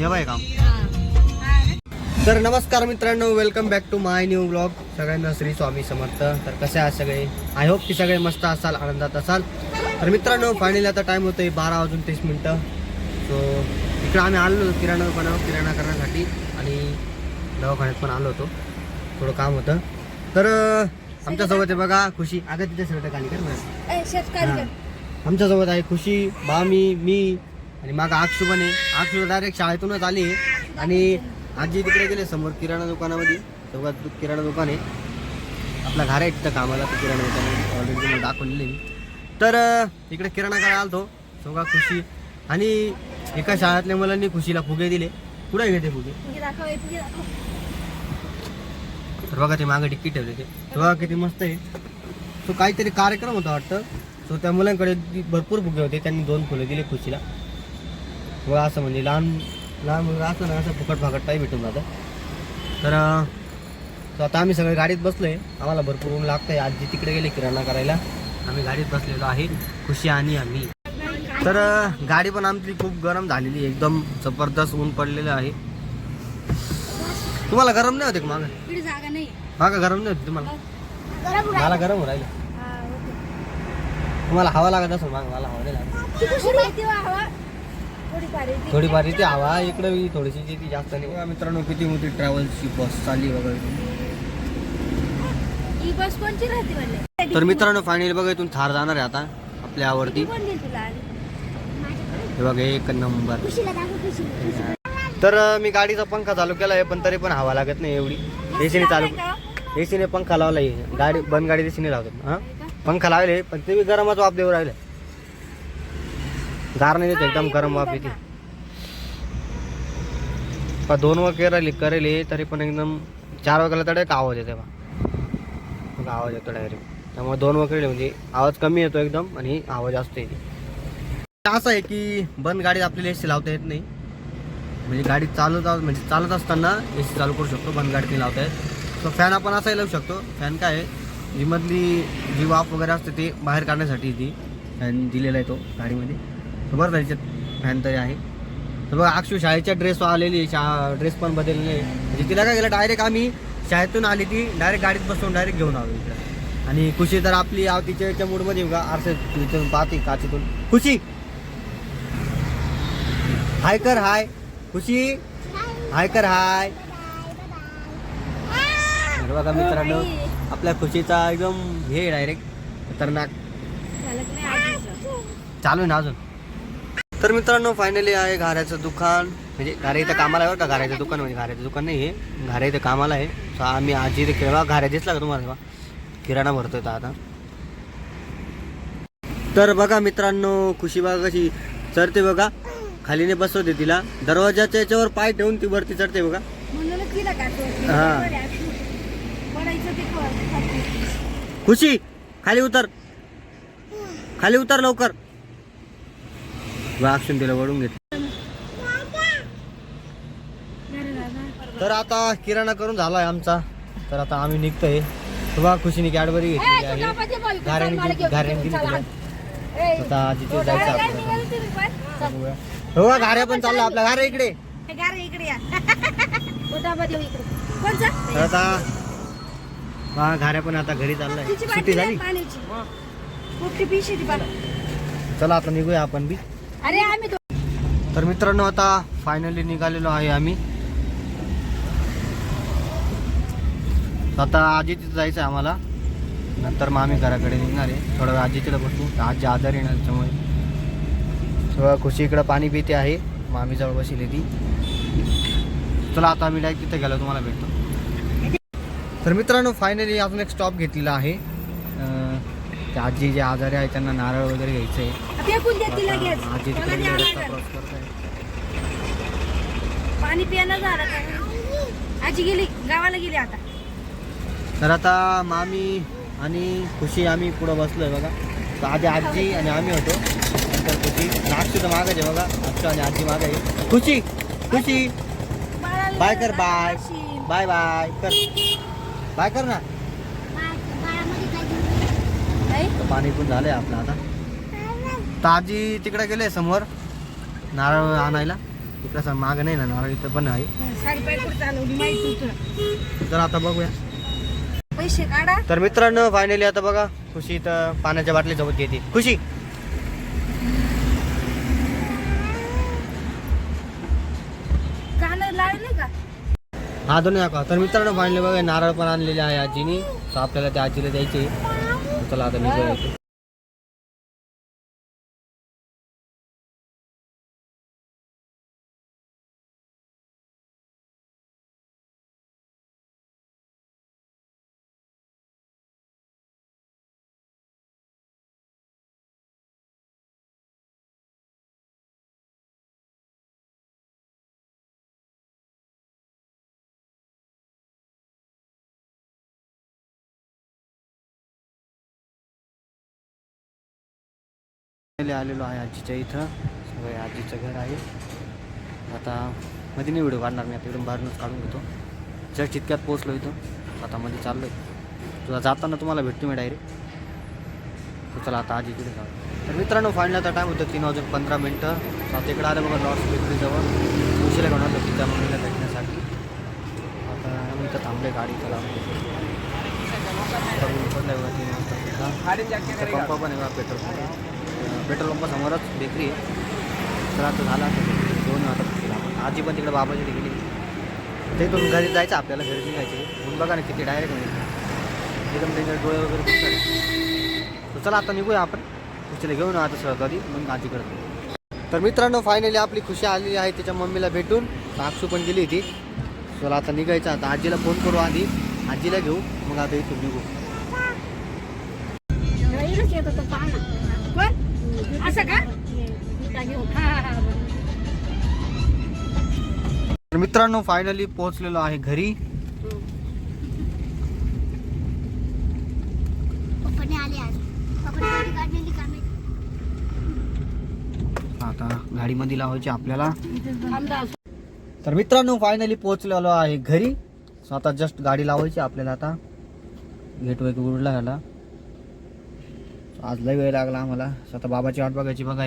हे बाय काम. तर नमस्कार मित्रांनो welcome back to my new blog सगळ्यांना श्री स्वामी समर्थ. तर कसे आहात सगळे? आय होप की सगळे मस्त असाल आनंदात असाल. तर मित्रांनो फायनली आता टाईम होतोय बारा वाजून तीस मिनटं. सो इकडं आम्ही आलो होतो किराणा दुकानावर किराणा करण्यासाठी. आणि दवाखान्यात पण आलो होतो. थोडं काम होतं. तर आमच्यासोबत आहे बघा खुशी. अगं तिथे सगळं खाली कर. आमच्यासोबत आहे खुशी बामी मी आणि मागा अक्षू पण आहे अक्षू डायरेक्ट शाळेतूनच आली आहे. आणि आजी तिकडे गेले समोर किराणा दुकानामध्ये. दु- किराणा दुकान आहे. आपला घर आहे तिथं कामाला तर किराणा दुकान ऑलरेडी तुम्हाला दाखवलेली मी. तर इकडे किराणा करायला आलतो. सोगा खुशी. आणि एका शाळेतल्या मुलांनी खुशीला फुगे दिले. कुठे घेते फुगे? तर बघा ते मागे टिकीट ठेवले ते. बघा किती मस्त आहे. तो काहीतरी कार्यक्रम होता वाटतं. सो त्या मुलांकडे भरपूर फुगे होते. त्यांनी दोन फुलं दिली खुशीला. व असं म्हणजे लहान लहान मुलगा असलं ना असं फुकट फाकट काही भेटून जातं. तर so आता आम्ही सगळे गाडीत बसलोय. आम्हाला भरपूर ऊन लागतंय. आजी तिकडे गेले किराणा करायला. आम्ही गाडीत बसलेलो आहे. खुशी आणि आम्ही. तर गाडी पण आमची खूप गरम झालेली आहे. एकदम जबरदस्त ऊन पडलेलं आहे. तुम्हाला गरम नाही होते मागं? मागं गरम नाही होते तुम्हाला? मला गरम हो राहिलं तुम्हाला हवा लागत असेल मागं मला हवा नाही लागत. थोडीफार इथे हवा इकडे बी थोडीशी येते जास्त नाही. बघा मित्रांनो किती मोठी ट्रॅव्हल्सची बस चालली वगैरे ही बस कोणची राहते म्हणले? तर मित्रांनो फायनली बघा इथून थार जाणार आहे आता आपल्या आवडती कोण देईल तुला हे बघा एक नंबर तर मी गाडीचा पंखा चालू केला आहे पण तरी पण हवा लागत नाही एवढी. एसीने चालू एसीने पंखा लावला आहे गाडी बंद गाडी एसीने लावतात. हां? पंखा लावले पण ते बी गरमच वाफ देऊ राहिले. गार नाही देत एकदम गरम वाफ येते दोन वगैरे राहिली करेले तरी पण एकदम चार वाजला तर डायरेक्ट आवाज येते बा मग आवाज येतो डायरेक्ट त्यामुळे दोन वगैरे म्हणजे आवाज कमी येतो एकदम आणि आवाज जास्त येते असं आहे की बंद गाडीत आपल्याला एसी लावता येत नाही. म्हणजे गाडी चालत म्हणजे चालत असताना ए सी चालू करू शकतो बंद गाडीत नाही लावता येत. सो फॅन आपण असाही लावू शकतो. फॅन काय आहे? जी मधली जी वाफ वगैरे असते ते बाहेर काढण्यासाठी ती. फॅन दिलेला आहे तो गाडीमध्ये. बरं त्याच्यात फॅन तरी आहे. तर बघा अक्षू शाळेच्या ड्रेस आलेली शा ड्रेस पण बदललेली आहे. म्हणजे तिला काय केलं डायरेक्ट आम्ही शाळेतून आली ती डायरेक्ट गाडीत बसवून डायरेक्ट घेऊन आलो इकडे. आणि खुशी तर आपली आवतीच्या याच्या मूडमध्ये बघा आरसे इथून पाहते काचीतून. खुशी! हाय कर हाय खुशी! हाय कर हाय बघा मित्रांनो आपल्या खुशीचा एकदम हे डायरेक्ट खतरनाक. चालू आहे ना अजून? तर मित्रांनो फायनली आहे घाऱ्याचं दुकान. म्हणजे घाऱ्या इथं कामाला आहे बरं का? घाऱ्याचं दुकान म्हणजे घाऱ्याचं दुकान नाही हे घाऱ्या इथं कामाला आहे. So आम्ही आजी इथे खेळवा घाऱ्या दिसला का तुम्हाला? किराणा भरतोय तो आता. तर बघा मित्रांनो खुशी बघा कशी चढते बघा. खालीने बसवते तिला. दरवाजाच्या याच्यावर पाय ठेवून ती वरती चढते बघा. हा. खुशी खाली उतर. खाली उतर लवकर. वाक्षून तिला वळून घेत अरे दादा. तर आता किराणा करून झालाय आमचा. तर आता आम्ही निघतोय. तेव्हा खुशीने कॅडबरी घेतलेली तुझा आहे. ए, आता जिथे जायचं काय आपल्याला? हो घाऱ्या पण चालला आपला. घाऱ्या इकडे. हे तर आता हा घाऱ्या पण आता घरी चाललाय. सुट्टी झाली? चला आता निघूया आपण बी. अरे आम्ही तर मित्रांनो आता फायनली निघालेलो आहे आम्ही. आता आजी तिथं जायचं आहे आम्हाला. नंतर मग आम्ही घराकडे निघणार आहे. थोडं आजीकडे आजी तिथं बसू आजी आजारी येणार त्याच्यामुळे. थोडं खुशी इकडं पाणी पिते आहे. मामी जवळ बसली ती. चला आता आम्ही डायरेक्ट तिथे गेलो. तुम्हाला भेटतो. तर मित्रांनो फायनली अजून एक स्टॉप घेतलेला आहे. त्या आजी जे आजारी आहे त्यांना नारळ वगैरे घ्यायचं. आहे आजी आहे. पाणी झालं का आजी गेली गावाला गेली आता. तर आता मामी आणि खुशी आम्ही पुढं बसलोय बघा. तर आधी आजी आणि आम्ही होतो. नंतर खुशी. नागशी तर मागच आहे बघा. अक्षू आणि आजी माग आहे. खुशी खुशी. बाय कर बाय. Bye bye. कर. बाय कर ना. तर पाणी पण झालंय आपलं आता. तर आजी तिकडे गेले समोर. नारळ आणायला. असं मागं नाही ना नारळ इथं पण आहे. तर आता बघूया. पैसे काढा. तर मित्रांनो फायनली आता बघा खुशी इथं पाण्याच्या बाटली सोबत येते. खुशी! का? हा दोन्ही दाखवा. तर मित्रांनो फायनली बघा नारळ पण आणलेले आहे आजीनी. तर आपल्याला त्या आजीला द्यायचे. चला आता निघूया फायनली आलेलो आहे आजीच्या इथं. सगळे आजीचं घर आहे. आता मध्ये नाही व्हिडिओ काढणार मी आता इकडून बाहेरूनच काढून घेतो. जस्ट इतक्यात पोहोचलो इथं आता मध्ये चाललो आहे तुला जाताना तुम्हाला भेटतो मी डायरेक्ट तू चला आता आजी तिथे जाऊ. तर मित्रांनो फायनल आता टाईम होतं तीन वाजून पंधरा मिनटं. आता इकडे आलं बघा लॉर्ड्स बेकरीजवळ उशिरा घेऊन आलो तिच्या मम्मीला भेटण्यासाठी. आता आम्ही इथं थांबले गाडी चला पडलं बघा तीन वाजता पंप पण आहे बघा पेट्रोल पंप. पेट्रोल पंपासमोरच बेकरी आहे. तर आता झाला दोन आता आजी पण तिकडे बाबाची तिकडे ते इथून घरी जायचं आपल्याला घरी निघायचे. म्हणून बघा ना किती डायरेक्ट म्हणजे. एकदम त्यांच्या डोळे वगैरे तर चला आता निघूया आपण. खुशीला घेऊन आता सहकारी मग आजी करतो तर मित्रांनो फायनली आपली खुशी आलेली आहे तिच्या मम्मीला भेटून. साक्षू पण गेली होती. चला आता निघायचं. आता आजीला फोन करू आधी. आजीला घेऊ. मग आता इथून निघू. असं का. तर मित्रांनो फायनली पोहोचलेलो आहे घरी? आता गाडीमध्ये लावायची आपल्याला. तर मित्रांनो फायनली पोहोचलेलो आहे घरी. सो आता जस्ट गाडी लावायची आपल्याला आता. गेट वगैरे उडला झाला? आज लय वेळ लागला आम्हाला. स्वतः बाबाची वाट बघायची. बघा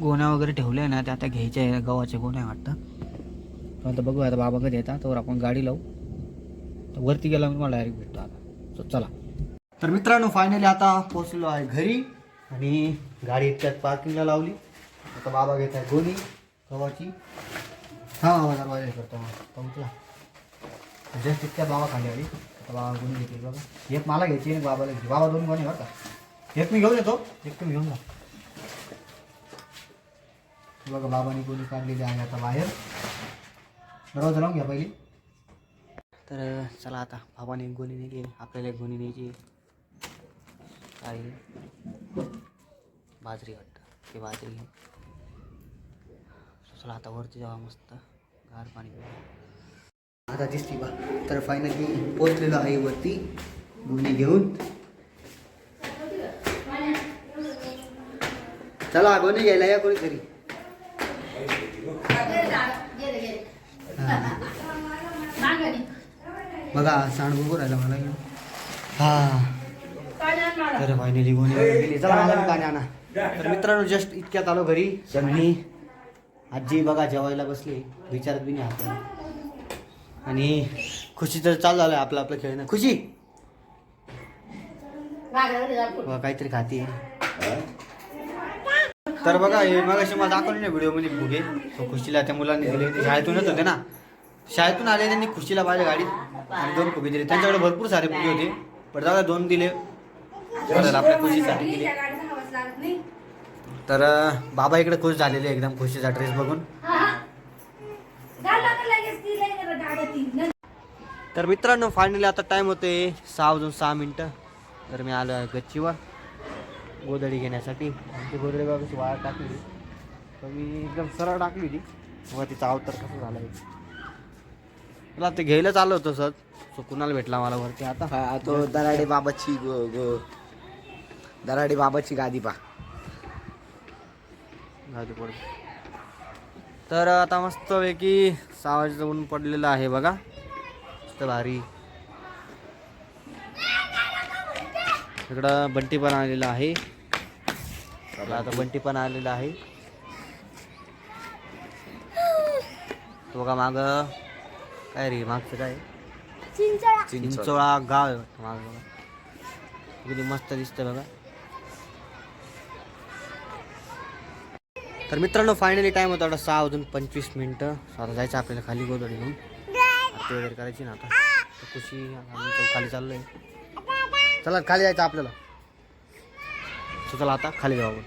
गोण्या वगैरे ठेवल्या ना त्या आता घ्यायच्या आहे. गव्हाच्या गोण्या वाटतं. पण आता बघू आता बाबा कधी येतात. तर आपण गाडी लावू. तर वरती गेला मी मला डायरेक्ट भेटतो आता. सो चला. तर मित्रांनो फायनली आता पोहोचलो आहे घरी आणि गाडी इतक्यात पार्किंगला लावली. आता बाबा घेत आहे गोणी गव्हाची. हा बाबा दरवाजा करतो. पोहोचला जस्ट इतक्या बाबा खाली आली. आता बाबा गुन्हे घेतील बघा. एक मला घ्यायची बाबाला घ्यायची बाबा दोन गोणी बरं का. एक मी घेऊन येतो. एक तुम्ही घेऊन जा. बघा बाबांनी कोणी काढलेली आहे आता बाहेर. दरवाजा लावून घ्या पहिली. तर चला आता बाबाने एक गोणी नाही घे आपल्याला एक गोणी न्यायची काय बाजरी वाटतं. ते बाजरी घेऊन चला आता वरती जावा मस्त. गार पाणी आता दिसती बा. तर फायनली पोचलेलो आहे वरती. गुन्हे घेऊन. चला गुन्हे घ्यायला या कोणीतरी बघा सांड बघू राहिला मला हा. तर फायनली वगैरे गेली चला मला बी पाणी आणा. तर मित्रांनो जस्ट इतक्यात आलो घरी. मी आजी बघा जेवायला बसली. विचारत बी नाही आपल्याला आणि खुशी तर चालू झालं आपलं आपलं खेळणं. खुशी! बघा, काहीतरी खाते तर बघा हे मग अशी मला दाखवली ना व्हिडिओमध्ये फुगे तो खुशीला त्या मुलांनी दिले ते शाळेतूनच होते ना. शाळेतून आले त्यांनी खुशीला पाहिजे गाडीत आणि दोन फुगे दिले. त्यांच्याकडे भरपूर सारे फुगे होते. पण दादा दोन दिले. आपल्या खुशीसाठी दिले. तर बाबा इकडे खुश झालेले एकदम. खुशीचा ड्रेस बघून. तर मित्रांनो फायनली आता टाइम होते सहा वाजून सहा मिनटं. तर मी आलो आहे गच्चीवर. गोदडी घेण्यासाठी. ती गोदडी बघा कशी वायर टाकली. तर मी एकदम सरळ टाकली होती. मग तिचा अवतार कसं झाला आहे. मला ते घ्यायलाच आलो होतो सर. सो कुणाला भेटला मला वरती आता? हा तो दराडे बाबाची गो गो दराडे बाबाची गादी पा जाऊ दे पुढे. तर आता मस्तपैकी सहा वाजेचं ऊन पडलेलं आहे बघा. मस्त भारी. इकडं बंटी पण आलेला आहे. आता बंटी पण आलेला आहे. तो बघा माग काय रे मागचं काय? चिंचळा. गाव आहे मागं बघा. किती मस्त दिसतंय बघा. तर मित्रांनो फायनली टाइम होता आता सहा वाजून पंचवीस मिनटं. आता जायचं आपल्याला खाली गोदडी घेऊन. आरती वगैरे करायची ना आता. खुशी आम्ही खाली चाललोय. चला खाली जायचं आपल्याला. चला आता खाली जाऊ आपण.